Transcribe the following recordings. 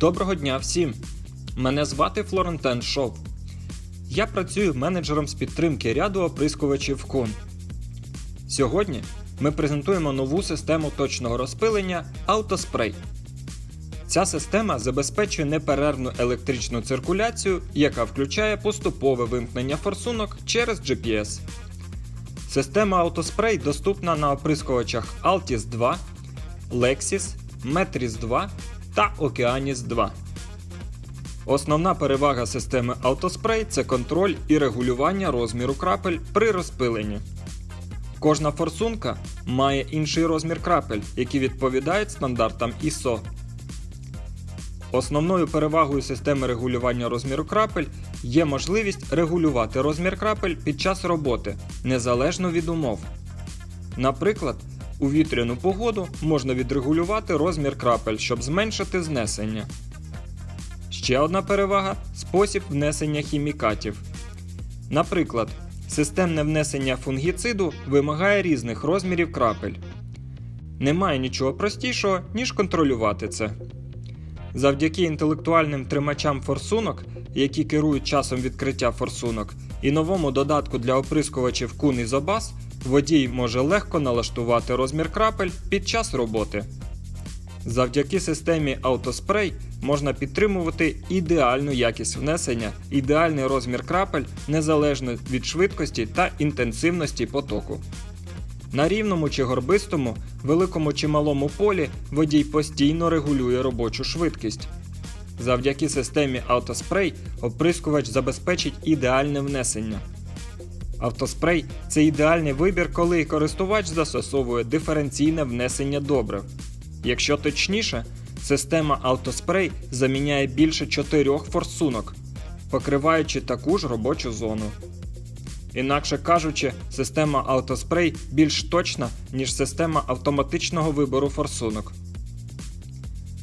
Доброго дня всім! Мене звати Флорентен Шов. Я працюю менеджером з підтримки ряду оприскувачів Кун. Сьогодні ми презентуємо нову систему точного розпилення Autospray. Ця система забезпечує неперервну електричну циркуляцію, яка включає поступове вимкнення форсунок через GPS. Система Autospray доступна на оприскувачах Altis 2, Lexis, Metris 2 та Okeanis 2. Основна перевага системи Autospray – це контроль і регулювання розміру крапель при розпиленні. Кожна форсунка має інший розмір крапель, які відповідають стандартам ISO. Основною перевагою системи регулювання розміру крапель є можливість регулювати розмір крапель під час роботи, незалежно від умов. Наприклад, у вітряну погоду можна відрегулювати розмір крапель, щоб зменшити знесення. Ще одна перевага спосіб внесення хімікатів. Наприклад, системне внесення фунгіциду вимагає різних розмірів крапель. Немає нічого простішого, ніж контролювати це. Завдяки інтелектуальним тримачам форсунок, які керують часом відкриття форсунок, і новому додатку для оприскувачів Kun і Zobas, водій може легко налаштувати розмір крапель під час роботи. Завдяки системі Autospray можна підтримувати ідеальну якість внесення, ідеальний розмір крапель незалежно від швидкості та інтенсивності потоку. На рівному чи горбистому, великому чи малому полі водій постійно регулює робочу швидкість. Завдяки системі Autospray оприскувач забезпечить ідеальне внесення. Автоспрей це ідеальний вибір, коли користувач застосовує диференційне внесення добрив. Якщо точніше, система Autospray заміняє більше чотирьох форсунок, покриваючи таку ж робочу зону. Інакше кажучи, система Autospray більш точна, ніж система автоматичного вибору форсунок.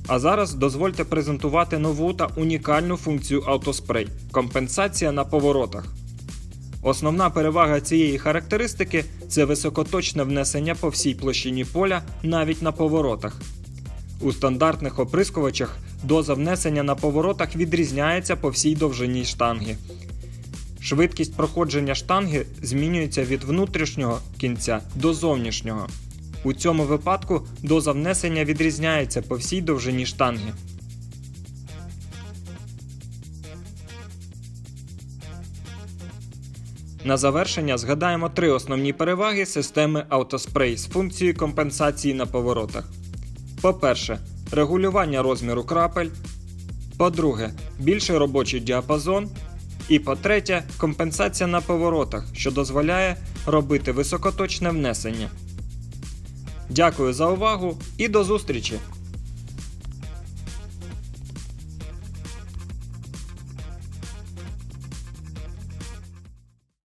А зараз дозвольте презентувати нову та унікальну функцію Autospray – компенсація на поворотах. Основна перевага цієї характеристики це високоточне внесення по всій площині поля навіть на поворотах. У стандартних оприскувачах доза внесення на поворотах відрізняється по всій довжині штанги. Швидкість проходження штанги змінюється від внутрішнього кінця до зовнішнього. У цьому випадку доза внесення відрізняється по всій довжині штанги. На завершення згадаємо три основні переваги системи Autospray з функцією компенсації на поворотах. По-перше, регулювання розміру крапель. По-друге, більший робочий діапазон. І по-третє, компенсація на поворотах, що дозволяє робити високоточне внесення. Дякую за увагу і до зустрічі!